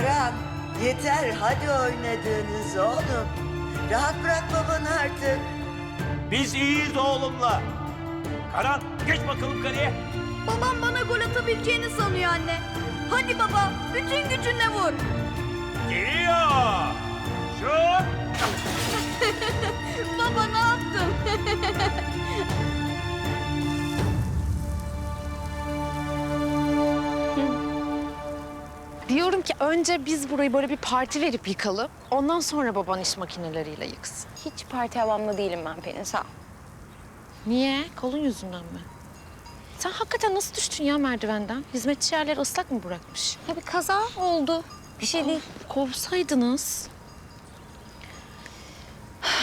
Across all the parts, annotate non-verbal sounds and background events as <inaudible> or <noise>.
Karan, yeter hadi oynadığınız oğlum. Rahat bırak babanı artık. Biz iyiyiz oğlumla. Karan geç bakalım kaleye. Babam bana gol atabileceğini sanıyor anne. Hadi baba, bütün gücünle vur. Geliyor. Şut. <laughs> Baba ne yaptın? <laughs> Diyorum ki önce biz burayı böyle bir parti verip yıkalım. Ondan sonra baban iş makineleriyle yıksın. Hiç parti havamlı değilim ben Pelin sağ ol. Niye? Kolun yüzünden mi? Sen hakikaten nasıl düştün ya merdivenden? Hizmetçi yerleri ıslak mı bırakmış? Ya bir kaza oldu. Bir şey değil. Kovsaydınız.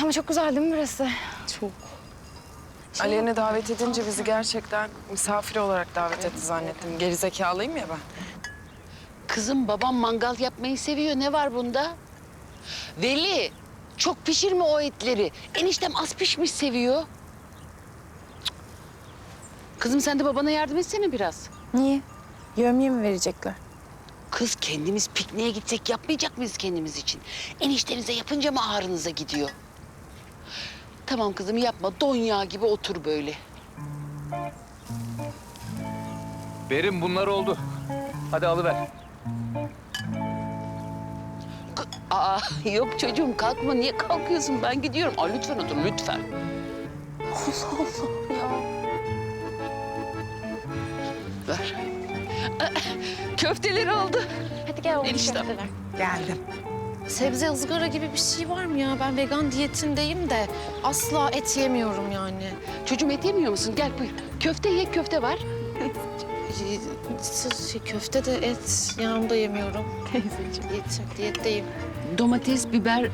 Ama çok güzel değil mi burası? Çok. Aleyna davet edince bizi gerçekten misafir olarak davet etti zannettim. Gerizekalıyım ya ben. Kızım babam mangal yapmayı seviyor. Ne var bunda? Veli çok pişirme o etleri. Eniştem az pişmiş seviyor. Kızım sen de babana yardım etsene biraz. Niye? Yövmiye mi verecekler? Kız kendimiz pikniğe gitsek yapmayacak mıyız kendimiz için? Eniştenize yapınca mı ağrınıza gidiyor? Tamam kızım yapma. Don yağı gibi otur böyle. Berim bunlar oldu. Hadi alıver. Aa yok çocuğum kalkma. Niye kalkıyorsun? Ben gidiyorum. Aa, lütfen otur lütfen. Allah <laughs> Allah ya. Ver. Aa, Köfteleri aldı. Hadi gel oğlum. Eniştem. köfteler. Geldim. Sebze ızgara gibi bir şey var mı ya? Ben vegan diyetindeyim de asla et yemiyorum yani. Çocuğum et yemiyor musun? Gel buyur. Köfte ye köfte var. <laughs> Şey, köfte de et yanımda yemiyorum. Teyzeciğim. Diyet, diyetteyim. Domates, biber.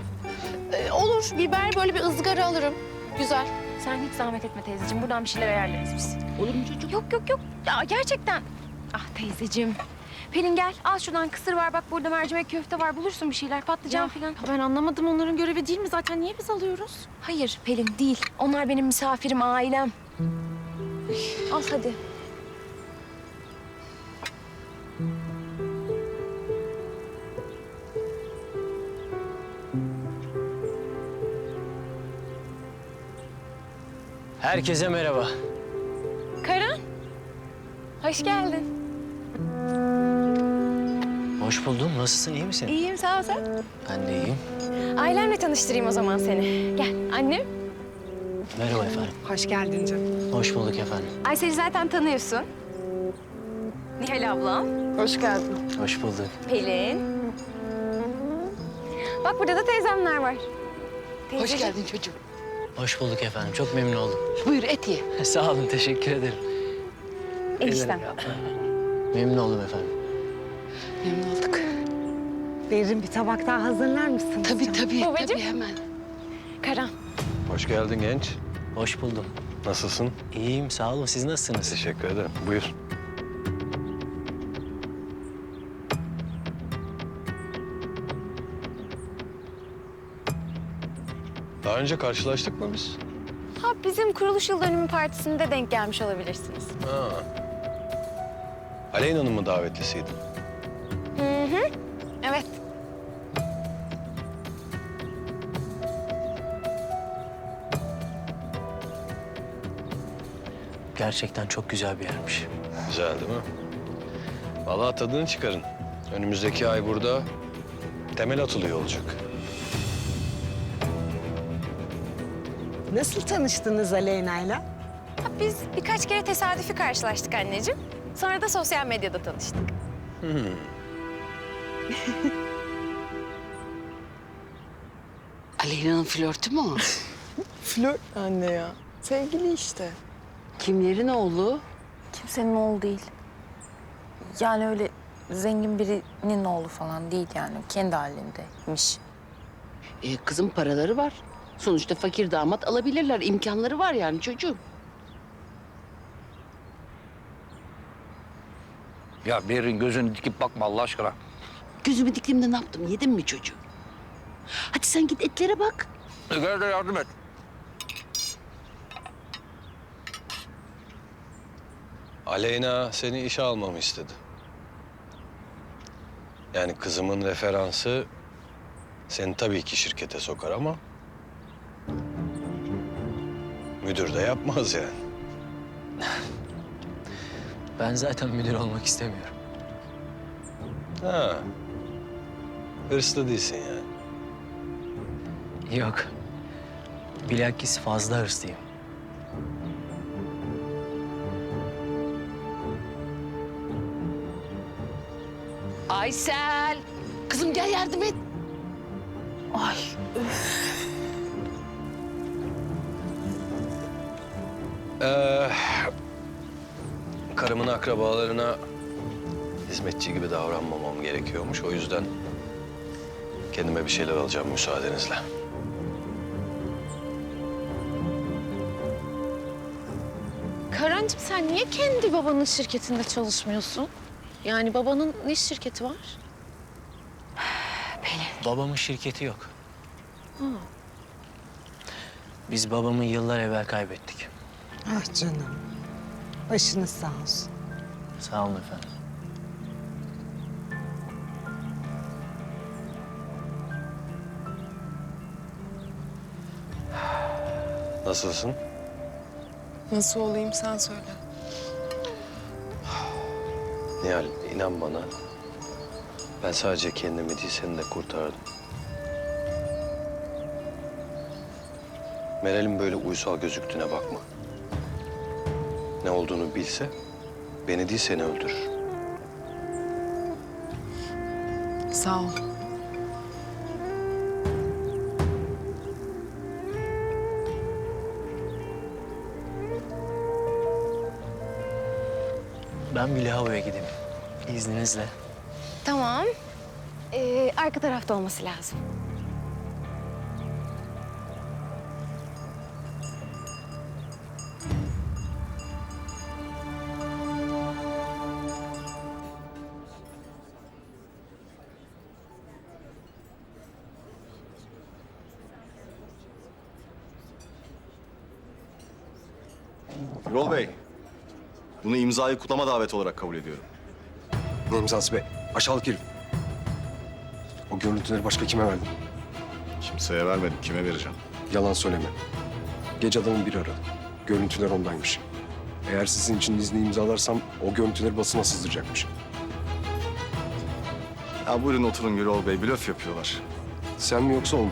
Ee, olur biber böyle bir ızgara alırım. Güzel. Sen hiç zahmet etme teyzeciğim. Buradan bir şeyler ayarlarız biz. Olur mu çocuğum? Yok yok yok. Ya gerçekten. Ah teyzeciğim. Pelin gel al şuradan kısır var bak burada mercimek köfte var bulursun bir şeyler patlıcan Ya, falan. Ben anlamadım onların görevi değil mi zaten? Niye biz alıyoruz? Hayır Pelin değil. Onlar benim misafirim ailem. Al hadi. Herkese merhaba. Karan. Hoş geldin. Hoş buldum. Nasılsın? iyi misin? İyiyim sağ ol sen. Ben de iyiyim. Ailemle tanıştırayım o zaman seni. Gel annem. Merhaba efendim. Hoş geldin canım. Hoş bulduk efendim. Aysel'i zaten tanıyorsun. Nihal ablam. Hoş geldin. Hoş bulduk. Pelin. Bak burada da teyzemler var. Hoş Teyzeciğim. geldin çocuğum. Hoş bulduk efendim. Çok memnun oldum. Buyur et ye. <laughs> Sağ olun. Teşekkür ederim. Eniştem. Memnun oldum efendim. Memnun olduk. Berin bir tabak daha hazırlar mısın? Tabii tabii. Babacığım. Tabii hemen. Karan. Hoş geldin genç. Hoş buldum. Nasılsın? İyiyim. Sağ olun. Siz nasılsınız? Teşekkür ederim. Buyur. Önce karşılaştık mı biz? Ha bizim kuruluş yıl dönümü partisinde denk gelmiş olabilirsiniz. Ha. Aleyna'nın mı davetlisiydim? Hı hı. Evet. Gerçekten çok güzel bir yermiş. Güzel değil mi? Vallahi tadını çıkarın. Önümüzdeki ay burada temel atılıyor olacak. Nasıl tanıştınız Aleyna'yla? Ha, biz birkaç kere tesadüfi karşılaştık anneciğim. Sonra da sosyal medyada tanıştık. <laughs> Aleyna'nın flörtü mü o? <laughs> Flört anne ya. Sevgili işte. Kimlerin oğlu? Kimsenin oğlu değil. Yani öyle zengin birinin oğlu falan değil yani. Kendi halindeymiş. Ee, kızın paraları var. Sonuçta fakir damat alabilirler. İmkanları var yani çocuğum. Ya Berin gözünü dikip bakma Allah aşkına. Gözümü diktiğimde ne yaptım? Yedim mi çocuğu? Hadi sen git etlere bak. Gel de yardım et. Aleyna seni işe almamı istedi. Yani kızımın referansı seni tabii ki şirkete sokar ama... Müdür de yapmaz yani. <laughs> Ben zaten müdür olmak istemiyorum. Ha. Hırslı değilsin yani. Yok. Bilakis fazla hırslıyım. Aysel. Kızım gel yardım et. Ay Ee, karımın akrabalarına hizmetçi gibi davranmamam gerekiyormuş. O yüzden kendime bir şeyler alacağım müsaadenizle. Karancığım sen niye kendi babanın şirketinde çalışmıyorsun? Yani babanın ne şirketi var? Babamın şirketi yok. Biz babamı yıllar evvel kaybettik. Ah canım. Başınız sağ olsun. Sağ olun efendim. Nasılsın? Nasıl olayım sen söyle. Nihal inan bana. Ben sadece kendimi değil seni de kurtardım. Meral'in böyle uysal gözüktüğüne bakma. Ne olduğunu bilse beni değil seni öldürür. Sağ ol. Ben bir lavaboya gideyim. İzninizle. Tamam. Ee, arka tarafta olması lazım. Birol Bey, bunu imzayı kutlama daveti olarak kabul ediyorum. Ne imzası be? Aşağılık herif. O görüntüleri başka kime verdin? Kimseye vermedim, kime vereceğim? Yalan söyleme. Gece adamın biri aradı. Görüntüler ondaymış. Eğer sizin için izni imzalarsam o görüntüleri basına sızdıracakmış. Ya buyurun oturun Birol Bey, blöf yapıyorlar. Sen mi yoksa o mu?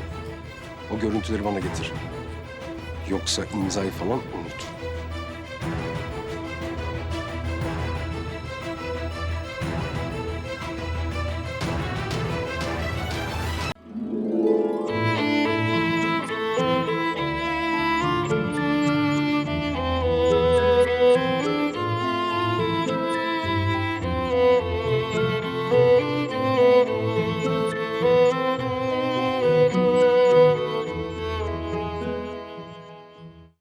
O görüntüleri bana getir. Yoksa imzayı falan unut.